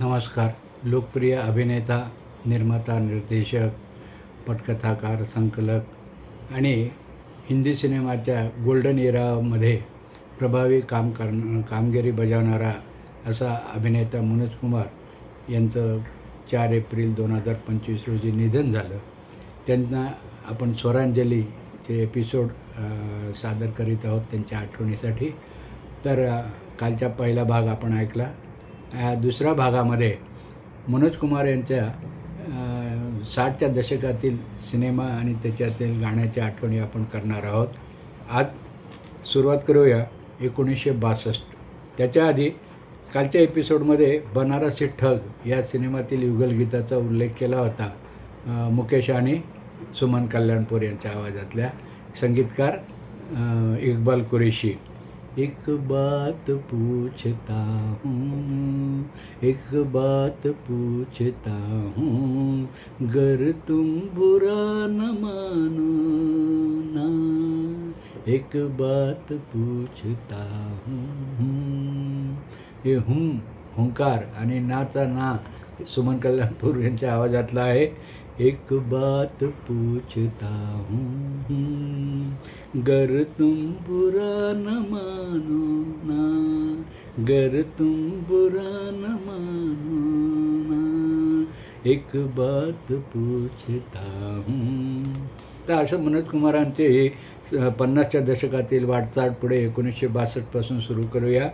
नमस्कार. लोकप्रिय अभिनेता निर्माता निर्देशक पटकथाकार संकलक आणि हिंदी सिनेमाच्या गोल्डन इरामध्ये प्रभावी काम कर कामगिरी बजावणारा असा अभिनेता मनोज कुमार यांचं चार एप्रिल दोन हजार पंचवीस रोजी निधन झालं. त्यांना आपण स्वरांजलीचे एपिसोड सादर करीत आहोत त्यांच्या आठवणीसाठी. तर कालचा पहिला भाग आपण ऐकला. दुसऱ्या भागामध्ये मनोज कुमार यांच्या साठच्या दशकातील सिनेमा आणि त्याच्यातील गाण्याच्या आठवणी आपण करणार आहोत. आज सुरुवात करूया एकोणीसशे बासष्ट. त्याच्या आधी कालच्या एपिसोडमध्ये बनारसी ठग या सिनेमातील युगलगीताचा उल्लेख केला होता मुकेश आणि सुमन कल्याणपूर यांच्या आवाजातल्या संगीतकार इक्बाल कुरेशी. एक बात पूछता हूँ एक बात पूछता हूँ गर तुम बुरा न मानो ना। एक बात पूछता हूँ। हे हुं हुंकार आणि नाचा ना सुमन कल्याणपूर यांच्या आवाजातला आहे. एक बात पूछता हूँ गर तुम बुरा न मानो ना। गर तुम बुरा न मानो ना। एक बात पूछता हूँ। तर असं मनोज कुमारांचे स- पन्नासच्या दशकातील वाटचाल पुढे एकोणीसशे बासष्टपासून सुरू करूया.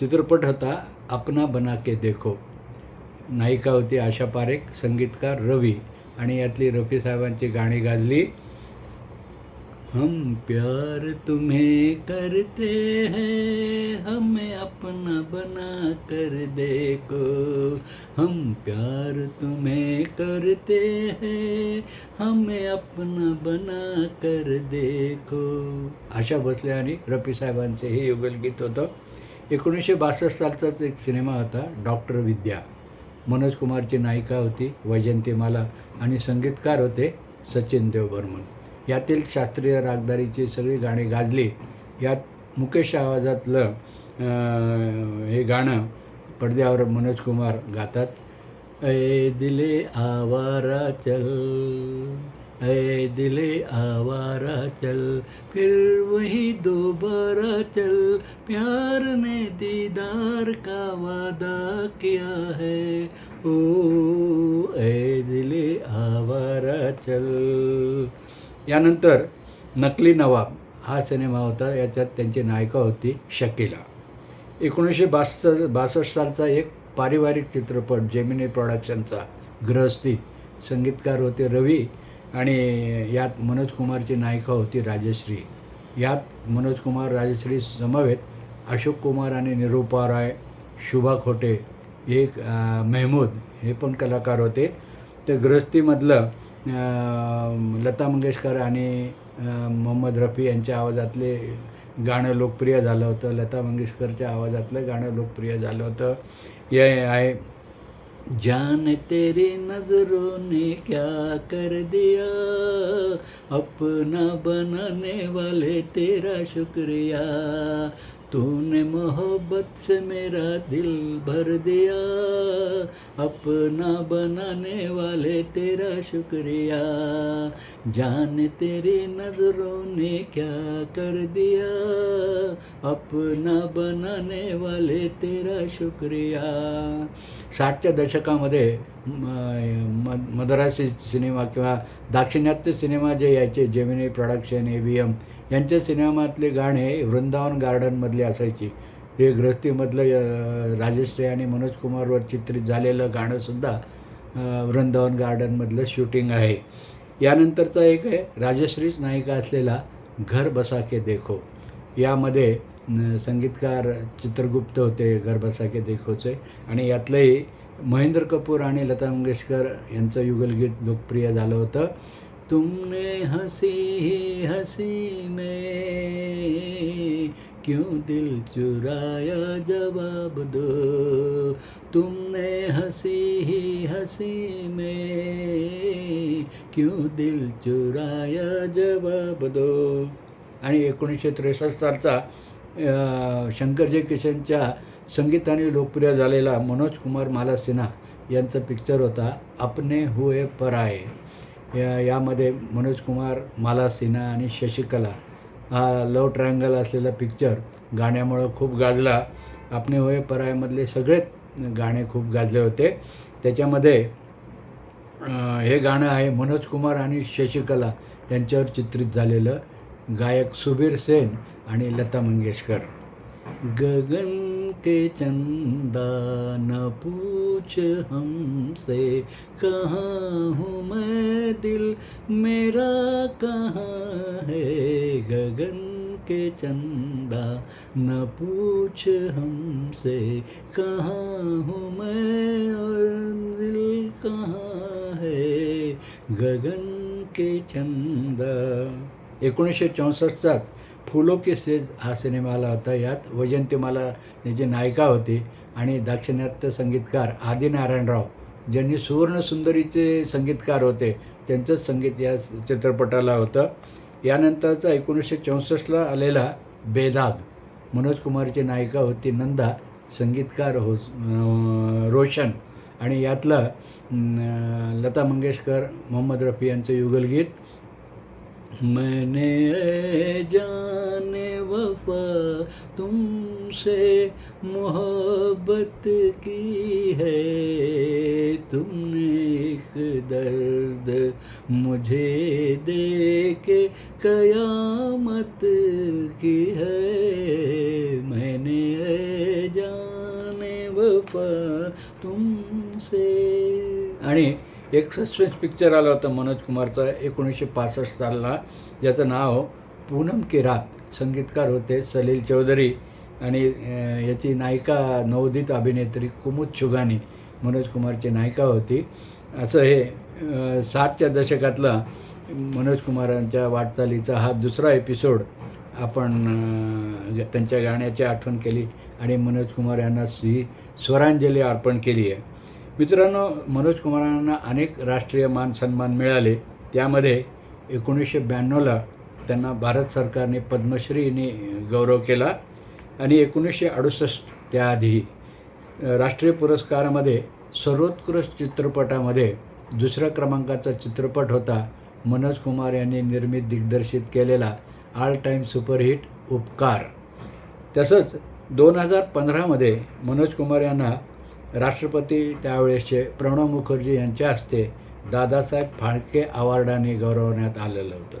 चित्रपट होता अपना बना के देखो. नायिका होती आशा पारेख संगीतकार रवी आणि यातली रफी साहेबांची गाणी गाजली. हम प्यार तुम्हें करते हैं हमें अपना बना कर देखो। हम प्यार तुम्हें करते हैं हमें अपना बना कर देखो। आशा भोसले आणि रफी साहेबांचे हे युगलगीत होतं. एकोणीसशे बासष्ट सालचाच एक सिनेमा होता डॉक्टर विद्या. मनोज कुमारची नायिका होती वैजंतीमाला आणि संगीतकार होते सचिन देव बर्मन यातील शास्त्रीय रागदारीची सगळी गाणी गाजली. यात मुकेश आवाजातलं हे गाणं पडद्यावर मनोज कुमार गातात. ए दिले आवारा चल ए दिले आवारा चल फिर वही दोबारा चल प्यार ने दीदार का वादा किया है। ओ ए दिले आवारा चल। यानंतर नकली नवाब हा सिनेमा होता याच्यात त्यांची नायिका होती शकीला. एकोणीसशे बासष्ट बासष्ट सालचा एक पारिवारिक चित्रपट जेमिनी प्रॉडक्शनचा गृहस्थी संगीतकार होते रवी आणि यात मनोज कुमारची नायिका होती राजश्री. यात मनोज कुमार राजश्री समवेत अशोक कुमार आणि निरूपा राय शुभा खोटे एक मेहमूद हे पण कलाकार होते. तर गृहस्थीमधलं लता मंगेशकर आणि मोहम्मद रफी यांच्या आवाजातले गाणं लोकप्रिय झालं होतं. लता मंगेशकरच्या आवाजातलं गाणं लोकप्रिय झालं होतं. हे आहे जान तेरी नजरों ने क्या कर दिया अपना बनाने वाले तेरा शुक्रिया तूने मोहब्बत से मेरा दिल भर दिया अपना बनाने वाले तेरा शुक्रिया। जान तेरी नजरों ने क्या कर दिया अपना बनाने वाले तेरा शुक्रिया। साठच्या दशकामध्ये म- मद्रासी सिनेमा किंवा दाक्षिणात्य सिनेमा जे यायचे Gemini production A V M यांच्या सिनेमातले गाणे वृंदावन गार्डनमधले असायची. हे ग्रस्तीमधलं अ, राजश्री आणि मनोज कुमारवर चित्रित झालेलं गाणंसुद्धा वृंदावन गार्डनमधलं शूटिंग आहे. यानंतरचा एक आहे राजश्रीच नायिका असलेला घर बसा के देखो. यामध्ये संगीतकार चित्रगुप्त होते घर बसा के देखोचे आणि यातलंही महेंद्र कपूर आणि लता मंगेशकर यांचं युगलगीत लोकप्रिय झालं होतं. तुमने हसी ही हसी में क्यों दिल चुराया जवाब दो? तुमने हसी ही हसी में क्यों दिल चुराया जवाब दो? आणि एकोणीसशे त्रेसष्ट सालचा अ, शंकर जय किशनच्या संगीताने लोकप्रिय झालेला मनोज कुमार माला सिन्हा यांचा पिक्चर होता अपने हुए पराये या यामध्ये मनोज कुमार माला सिन्हा आणि शशिकला हा लव ट्रायंगल असलेला पिक्चर गाण्यामुळं खूप गाजला. आपने होय परायमधले सगळेच गाणे खूप गाजले होते. त्याच्यामध्ये हे गाणं आहे मनोज कुमार आणि शशिकला यांच्यावर चित्रित झालेलं. गायक सुबीर सेन आणि लता मंगेशकर. गगन के चंदा न पूछ हमसे कहाँ हूँ मैं दिल मेरा कहाँ है? गगन के चंदा न पूछ हमसे कहाँ हूँ मैं और दिल कहाँ है? गगन के चंदा. एकोणीसशे चौसष्टचाच फुलो के सेज हा सिनेमा आला होता. यात वैजंतीमाला याची नायिका होती आणि दाक्षिणात्य संगीतकार आदिनारायणराव ज्यांनी सुवर्णसुंदरीचे संगीतकार होते त्यांचंच संगीत या चित्रपटाला होतं. यानंतरचा एकोणीसशे चौसष्टला आलेला बेदाग मनोज कुमारची नायिका होती नंदा संगीतकार हो रोशन आणि यातलं लता मंगेशकर मोहम्मद रफी यांचं युगलगीत मैंने जाने वफा तुमसे मोहब्बत की है। तुमने एक दर्द मुझे दे के कयामत की है। मैंने जाने वफा तुमसे। आणि एक सस्पेन्स पिक्चर आला होता मनोज कुमारचा एकोणीसशे पासष्ट सालला. ज्याचं नाव पूनम की रात. संगीतकार होते सलील चौधरी आणि याची नायिका नवोदित अभिनेत्री कुमुद शुगानी मनोज कुमारची नायिका होती. असं हे साठच्या दशकातला मनोज कुमारांच्या वाटचालीचा हा दुसरा एपिसोड आपण त्यांच्या गाण्याची आठवण केली आणि मनोज कुमार यांना ही स्वरांजली अर्पण केली आहे. मित्रांनो मनोज कुमारांना अनेक राष्ट्रीय मान सन्मान मिळाले. त्यामध्ये एकोणीसशे ब्याण्णवला त्यांना भारत सरकारने पद्मश्रीने गौरव केला आणि एकोणीसशे अडुसष्ट त्याआधी राष्ट्रीय पुरस्कारामध्ये सर्वोत्कृष्ट चित्रपटामध्ये दुसऱ्या क्रमांकाचा चित्रपट होता. मनोज कुमार यांनी निर्मित दिग्दर्शित केलेला ऑल टाईम सुपरहिट उपकार. तसंच दोन हजार पंधरामध्ये मनोज कुमार यांना राष्ट्रपती त्यावेळेसचे प्रणव मुखर्जी यांच्या हस्ते दादासाहेब फाळके अवॉर्डाने गौरवण्यात आलेलं होतं.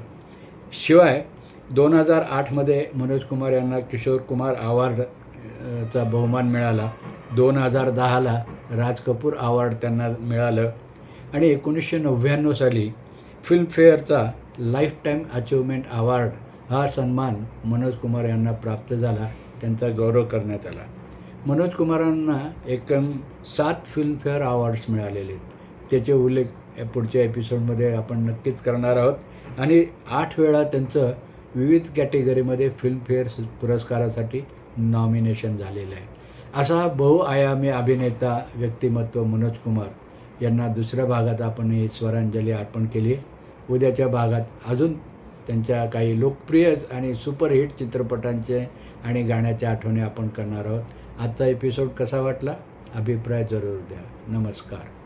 शिवाय दोन हजार आठमध्ये मनोज कुमार यांना किशोर कुमार अवॉर्ड चा बहुमान मिळाला. दोन हजार दहाला राज कपूर अवॉर्ड त्यांना मिळालं. आणि एकोणीसशे नव्याण्णव साली फिल्मफेअरचा लाईफटाईम अचिव्हमेंट अवॉर्ड हा सन्मान मनोज कुमार यांना प्राप्त झाला. त्यांचा गौरव करण्यात आला. मनोज कुमारांना एकूण सात फिल्मफेअर अवॉर्ड्स मिळालेले आहेत. त्याचे उल्लेख पुढच्या एपिसोडमध्ये आपण नक्कीच करणार आहोत. आणि आठ वेळा त्यांचं विविध कॅटेगरीमध्ये फिल्मफेअर पुरस्कारासाठी नॉमिनेशन झालेलं आहे. असा बहुआयामी अभिनेता व्यक्तिमत्व मनोज कुमार यांना दुसऱ्या भागात आपण ही स्वरांजली अर्पण केली उद्याच्या भागात अजून त्यांच्या काही लोकप्रिय आणि सुपरहिट चित्रपटांचे आणि गाण्याच्या आठवणी आपण करणार आहोत. आजचा एपिसोड कसा वाटला? अभिप्राय जरूर द्या. नमस्कार.